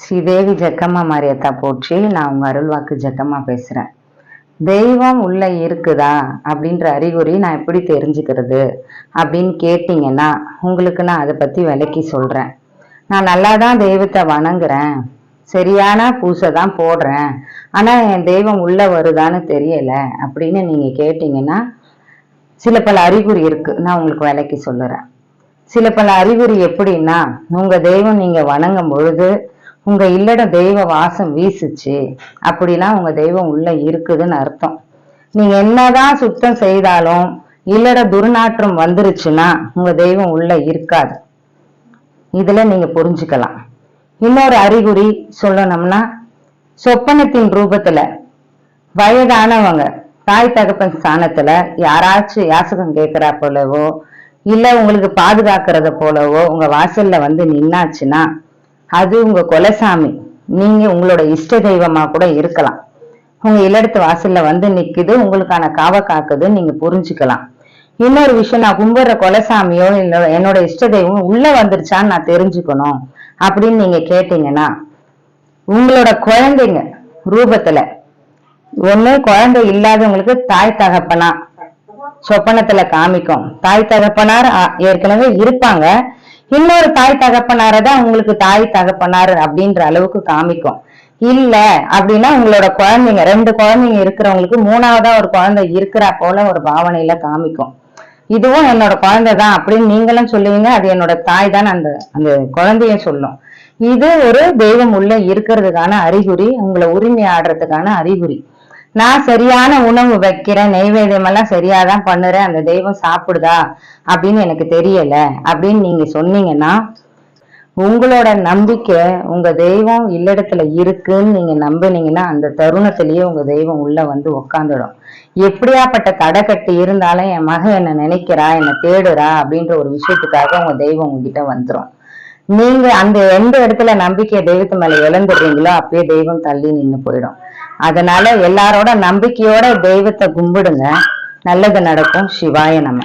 ஸ்ரீதேவி ஜக்கம்மா மாரியத்தா போற்றி நான் உங்கள் அருள்வாக்கு ஜக்கம்மா பேசுகிறேன் தெய்வம் உள்ளே இருக்குதா? அப்படின்ற அறிகுறி நான் எப்படி தெரிஞ்சுக்கிறது? அப்படின்னு கேட்டிங்கன்னா உங்களுக்கு நான் அதை பற்றி விளக்கி சொல்கிறேன் நான் நல்லா தான் தெய்வத்தை வணங்குறேன். சரியான பூசை தான் போடுறேன். ஆனால் என் தெய்வம் உள்ளே வருதான்னு தெரியலை அப்படின்னு நீங்கள் கேட்டிங்கன்னா சில பல அறிகுறி இருக்குது நான் உங்களுக்கு விளக்கி சொல்லுறேன். சில பல அறிகுறி எப்படின்னா உங்கள் தெய்வம் நீங்கள் வணங்கும் பொழுது உங்க இல்லட தெய்வ வாசம் வீசுச்சு. அப்படின்னா உங்க தெய்வம் உள்ள இருக்குதுன்னு அர்த்தம். நீங்க என்னதான் சுத்தம் செய்தாலும் இல்லட துர்நாற்றம் வந்துருச்சுன்னா உங்க தெய்வம் உள்ள இருக்காது. இதுல நீங்க புரிஞ்சுக்கலாம். இன்னொரு அறிகுறி சொல்லணும்னா சொப்பனத்தின் ரூபத்துல வயதானவங்க தாய் தகப்பன் ஸ்தானத்துல யாராச்சும் யாசகம் கேட்கிறா போலவோ இல்ல உங்களுக்கு பாதுகாக்கிறத போலவோ உங்க வாசல்ல வந்து நின்னாச்சுன்னா அது உங்க கொலசாமி. நீங்க உங்களோட இஷ்ட தெய்வமா கூட இருக்கலாம். உங்க இல்லடத்து வாசல்ல வந்து நிக்குது உங்களுக்கான காவ காக்குது நீங்க புரிஞ்சுக்கலாம். இன்னொரு விஷயம் நான் கும்பிடுற குலசாமியோ இல்ல என்னோட இஷ்ட தெய்வம் உள்ள வந்துருச்சான்னு நான் தெரிஞ்சுக்கணும் அப்படின்னு நீங்க கேட்டீங்கன்னா உங்களோட குழந்தைங்க ரூபத்துல ஒண்ணு குழந்தை இல்லாதவங்களுக்கு தாய் தகப்பனா சொப்பனத்துல காமிக்கும். தாய் தகப்பனார் ஏற்கனவே இருப்பாங்க. இன்னொரு தாய் தகப்பனார தான் உங்களுக்கு தாய் தகப்பனார் அப்படின்ற அளவுக்கு காமிக்கும். இல்ல அப்படின்னா உங்களோட குழந்தைங்க ரெண்டு குழந்தைங்க இருக்கிறவங்களுக்கு மூணாவதா ஒரு குழந்தை இருக்கிறா போல ஒரு பாவனையில காமிக்கும். இதுவும் என்னோட குழந்தை தான் அப்படின்னு நீங்களும் சொல்லுவீங்க அது என்னோட தாய் தான் அந்த அந்த குழந்தைய சொல்லும். இது ஒரு தெய்வம் உள்ள இருக்கிறதுக்கான அறிகுறி உங்களை உரிமை ஆடுறதுக்கான அறிகுறி. நான் சரியான உணவு வைக்கிறேன் நெய்வேதியம் எல்லாம் சரியாதான் பண்ணுறேன் அந்த தெய்வம் சாப்பிடுதா அப்படின்னு எனக்கு தெரியல. அப்படின்னு நீங்க சொன்னீங்கன்னா உங்களோட நம்பிக்கை உங்க தெய்வம் இல்லடத்துல இருக்குன்னு நீங்க நம்புனீங்கன்னா அந்த தருணத்திலேயே உங்க தெய்வம் உள்ள வந்து உக்காந்துடும். எப்படியாப்பட்ட தடை கட்டு இருந்தாலும் என் மகன் என்ன நினைக்கிறா என்ன தேடுறா அப்படின்ற ஒரு விஷயத்துக்காக உங்க தெய்வம் உங்ககிட்ட வந்துரும். நீங்க அந்த எந்த இடத்துல நம்பிக்கையை தெய்வத்து மேல இழந்துடுறீங்களோ அப்பயே தெய்வம் தள்ளி நின்னு போயிடும். அதனால எல்லாரோட நம்பிக்கையோட தெய்வத்தை கும்பிடுங்க. நல்லது நடக்கும். சிவாய நம்ம